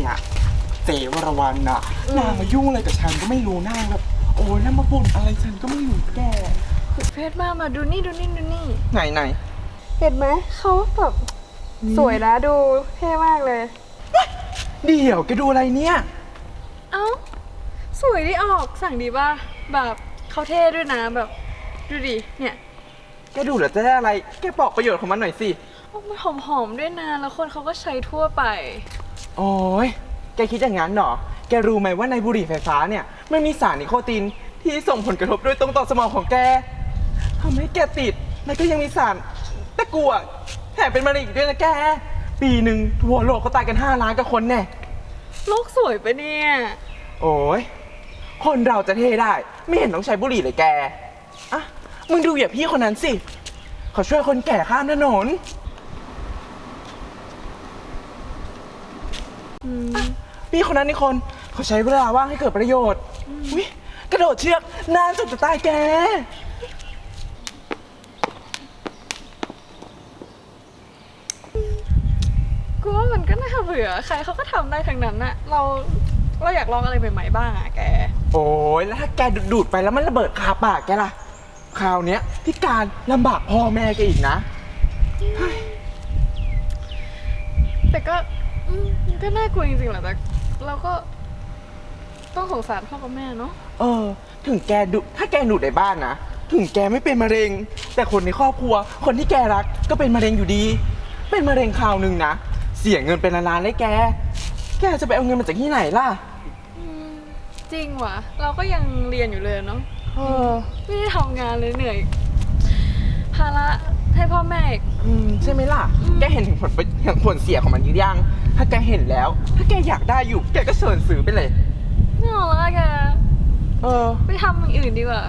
เนี่ยเจวรวันน่ะนางมายุ่งอะไรกับฉันก็ไม่รู้นางแบบโอ้ยนั่นมาบ่นอะไรฉันก็ไม่รู้แกเพชรมามาดูนี่ดูนี่ดูนี่ ไหนไหนเห็นไหมเขาแบบสวยนะดูเท่มากเลย เดี๋ยวแกดูอะไรเนี่ย เอ้า สวยดีออกสั่งดีป่ะแบบเขาเท่ด้วยนะแบบ ดูดิเนี่ยแกดูแล้วจะได้อะไร แกบอกประโยชน์ของมันหน่อยสิโอ้มันหอมๆด้วยนะแล้วคนเขาก็ใช้ทั่วไป โอ้ยแกคิดอย่างนั้นเหรอ แกรู้ไหมว่าในบุหรี่ไฟฟ้าเนี่ยมันมีสารนิโคตินที่ส่งผลกระทบโดยตรงต่อสมองของแกทำให้แกติด แล้วก็ยังมีสารตะกั่วแถมเป็นมะเร็งอีกด้วยนะแก ปีหนึ่งทั่วโลกเขาตายกัน 5 ล้านกับคนแน่ โลกสวยปะเนี่ย โอ้ย คนเราจะเท่ได้ ไม่เห็นต้องใช้บุหรี่เลยแก อะ มึงดูอย่างพี่คนนั้นสิ เขาช่วยคนแก่ข้ามถนน อืม พี่คนนั้นนี่คนเขาใช้เวลาว่างให้เกิดประโยชน์วิกระโดดเชือกนานสุดจะตายแก กูว่ามันก็น่าเบื่อ ใครเขาก็ทำได้ทั้งนั้นน่ะ เราเราอยากลองอะไรใหม่ๆบ้างอะแก โอ้ยแล้วถ้าแกดูดๆไปแล้วมันระเบิดคาปากแกล่ะคราวเนี้ยพี่การลำบากพ่อแม่แกอีกนะ แต่ก็ อืมมันก็น่ากลัวจริงๆแหละแต่เราก็ต้องสงสารพ่อกับแม่เนาะเออ ถึงแกดูถ้าแกดูดในบ้านนะ ถึงแกไม่เป็นมะเร็ง แต่คนในครอบครัว คนที่แกรักก็เป็นมะเร็งอยู่ดี เป็นมะเร็งคราวหนึ่งนะ เสียเงินเป็นล้านๆเลยแก แกจะไปเอาเงินมาจากที่ไหนล่ะ อืมจริงว่ะ เราก็ยังเรียนอยู่เลยเนาะเออ ไม่ได้ทำงานเลยเหนื่อยภาระให้พ่อแม่อีก อืมใช่ไหมล่ะ แกเห็น ถึงผลเห็นผลเสียของมันหรือยัง ถ้าแกเห็นแล้ว ถ้าแกอยากได้อยู่ แกก็เชิญซื้อไปเลย ไม่เอาละแกเออไปทำอย่างอื่นดีกว่า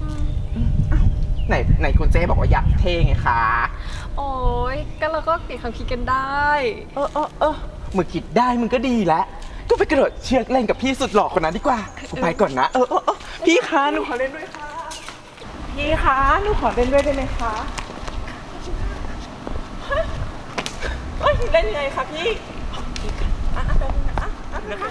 อืมไหนไหนคุณเจ๊บอกว่าอยากเท่ไงคะ โอ้ยก็เราก็เปลี่ยนความคิดกันได้ เออเออเออมึงคิดได้มึงก็ดีแล้ว ก็ไปกระโดดเชือกเล่นกับพี่สุดหล่อคนนั้นดีกว่ากูไปก่อนนะ เออเออเออพี่คะหนูขอเล่นด้วยค่ะ พี่คะหนูขอเล่นด้วยได้ไหมคะ เฮ้ยเล่นยังไงคะพี่อะอะแป๊บนึงนะอะอะนะคะ